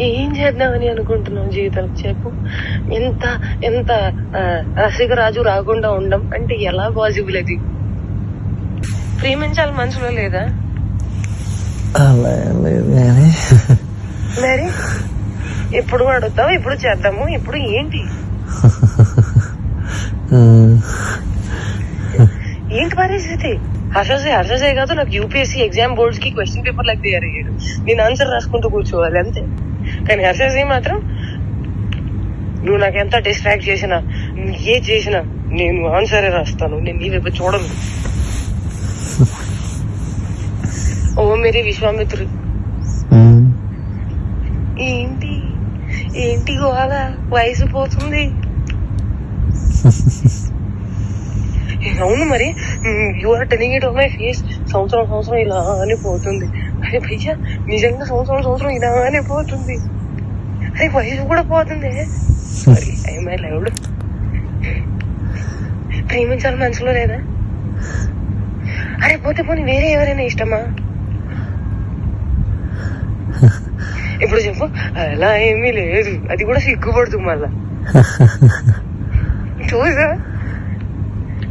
ఏం చేద్దామని అనుకుంటున్నావు జీవితం? చెప్పు. ఎంత ఎంత ఆ, రసికరాజు రాకుండా ఉండం అంటే ఎలా పాసిబుల్ అది? ప్రేమించాలి మనసులో లేదా? అలా ఏం లేదు కానీ మరి? ఎప్పుడు అడుగుతావు? ఇప్పుడు చేద్దాము? ఇప్పుడు ఏంటి? ఏంటి పరిస్థితి? హర్షస్ హర్షసే కాదు నాకు యూపీఎస్సీ ఎగ్జామ్ బోర్డ్స్కి క్వశ్చన్ పేపర్ లాగా తయారయ్యాడు నేను ఆన్సర్ రాసుకుంటూ కూర్చోవాలి అంతే. కానీ హర్షస్ మాత్రం నువ్వు నాకు ఎంత డిస్ట్రాక్ట్ చేసినా నువ్వు ఏ చేసినా నేను ఆన్సరే రాస్తాను నేను నీ వైపు చూడను. ఓ మేరీ విశ్వామిత్రుడు ఏంటి? ఏంటి గోవాల? వయసు పోతుంది. అవును మరి. You are telling it my face సంవత్సరం సంవత్సరం ఇలానే పోతుంది. అరే భయ్యా నిజంగా సంవత్సరం సంవత్సరం ఇలానే పోతుంది. అరే వయసు కూడా పోతుంది. సారీ. ఐ మై లైవ్డ్ ప్రేమించాలి మనసులో లేదా? అరే పోతే పోనీ వేరే ఎవరైనా ఇష్టమా? ఇప్పుడు చెప్పు. అలా ఏమీ లేదు. అది కూడా సిగ్గుపడుతుంది మళ్ళా. చూసా?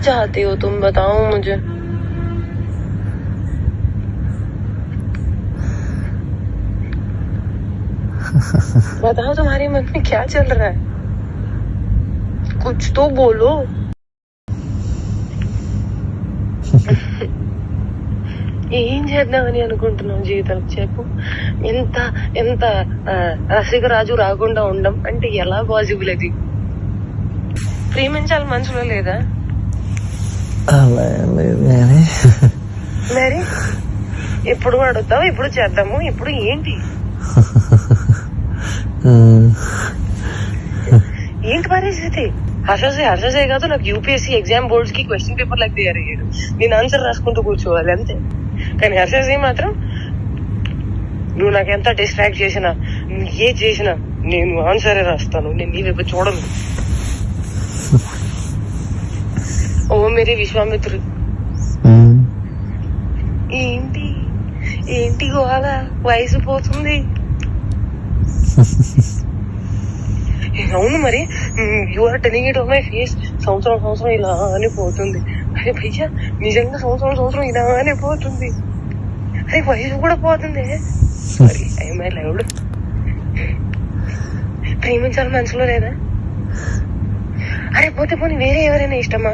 चाहते हो तुम बताओ मुझे बताओ तुम्हारे मन में क्या चल रहा है कुछ तो बोलो ఏం చేద్దామని అనుకుంటున్నావు జీవితం చెప్పు ఎంత ఎంత ఆ, రసికరాజు రాకుండా ఉండం అంటే ఎలా పాసిబుల్ అది ప్రేమించాలి మనసులో లేదా అలా ఏం లేదు కానీ మరి ఎప్పుడు అడుగుతావు ఇప్పుడు చేద్దాము ఇప్పుడు ఏంటి? ఏంటి పరిస్థితి? హర్షసే హర్షసే కాదు నాకు యూపీఎస్సీ ఎగ్జామ్ బోర్డ్స్కి క్వశ్చన్ పేపర్ లాగా తయారయ్యాడు నేను ఆన్సర్ రాసుకుంటూ కూర్చోవాలి అంతే. కానీ హర్షసే మాత్రం నువ్వు నాకు ఎంత డిస్ట్రాక్ట్ చేసినా నువ్వు ఏ చేసినా నేను ఆన్సరే రాస్తాను నేను నీ వైపు చూడను. ఓ మేరీ విశ్వామిత్రుడు ఏంటి ఏంటి గోవాల వయసు పోతుంది అవును మరి you are telling it my face సంవత్సరం సంవత్సరం ఇలానే పోతుంది అరే భయ్యా నిజంగా సంవత్సరం సంవత్సరం ఇలానే పోతుంది అరే వయసు కూడా పోతుంది సారీ ఐ మై లైవ్డ్ ప్రేమించాలి మనసులో లేదా అరే పోతే పోనీ వేరే ఎవరైనా ఇష్టమా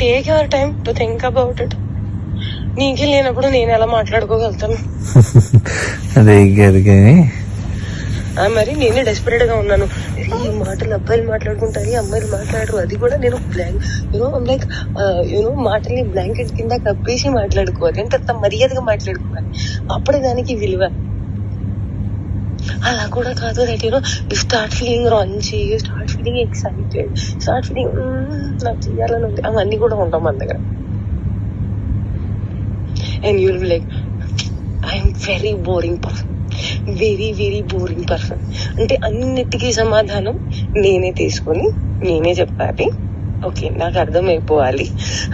take your time to think about it నీకే లేనప్పుడు నేను ఎలా మాట్లాడుకోగలుగుతాను? అదే ఆ, మరి నేనే డెస్పరేట్గా ఉన్నాను. ఈ మాటలు అబ్బాయిలు మాట్లాడుకుంటారు అమ్మాయిలు మాట్లాడరు. అది కూడా నేను blank you know like you know మాటల్ని బ్లాంకెట్ కింద కప్పేసి మాట్లాడుకోవాలి. అంటే అంత మర్యాదగా మాట్లాడుకోవాలి. అప్పుడే దానికి విలువ. అలా కూడా కాదు that you know you start feeling Ranchi you start feeling excited start feeling నాకు చేయాలని ఉంది. అవన్నీ కూడా ఉంటాం మన దగ్గర. And you'll be like I'm very boring person very very boring person అంటే అన్నిటికీ సమాధానం నేనే తీసుకొని నేనే చెప్పాలి. ఓకే నాకు అర్థమైపోవాలి.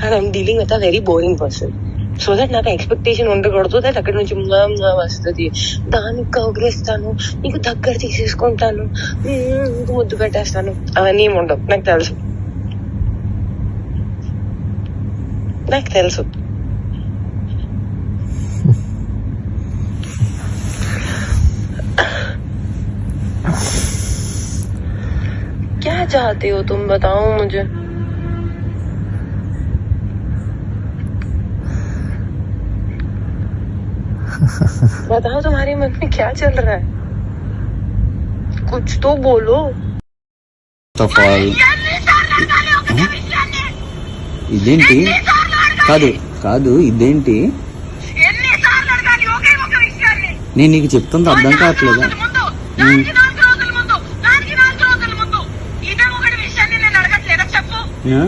And I'm dealing with a very boring person so that నాకు ఎక్స్పెక్టేషన్ ఉండకూడదు దట్ అక్కడ నుంచి మా మా వస్తుంది దానికి కౌగిలిస్తాను నీకు దగ్గర తీసేసుకుంటాను మ్మ్, నీకు ముద్దు పెట్టేస్తాను అవన్నీ ఏమి ఉండవు నాకు తెలుసు నాకు తెలుసు क्या चाहते हो तुम बताओ मुझे बताओ तुम्हारे मन में क्या चल रहा है कुछ तो बोलो ఆఫ్ ఆల్ ఇదేంటి కాదు కాదు ఇదేంటి ఎన్నిసార్లు అడగాలి ఒకే ఒక విషయాన్ని నేను నీకు చెప్తుంది అర్థం కావట్లేదా రోజుల ముందు దానికి నాలుగు రోజుల ముందు దానికి నాలుగు రోజుల ముందు ఇదే ఒకటి విషయాన్ని నేను అడగట్లేదా చెప్పు ఆ?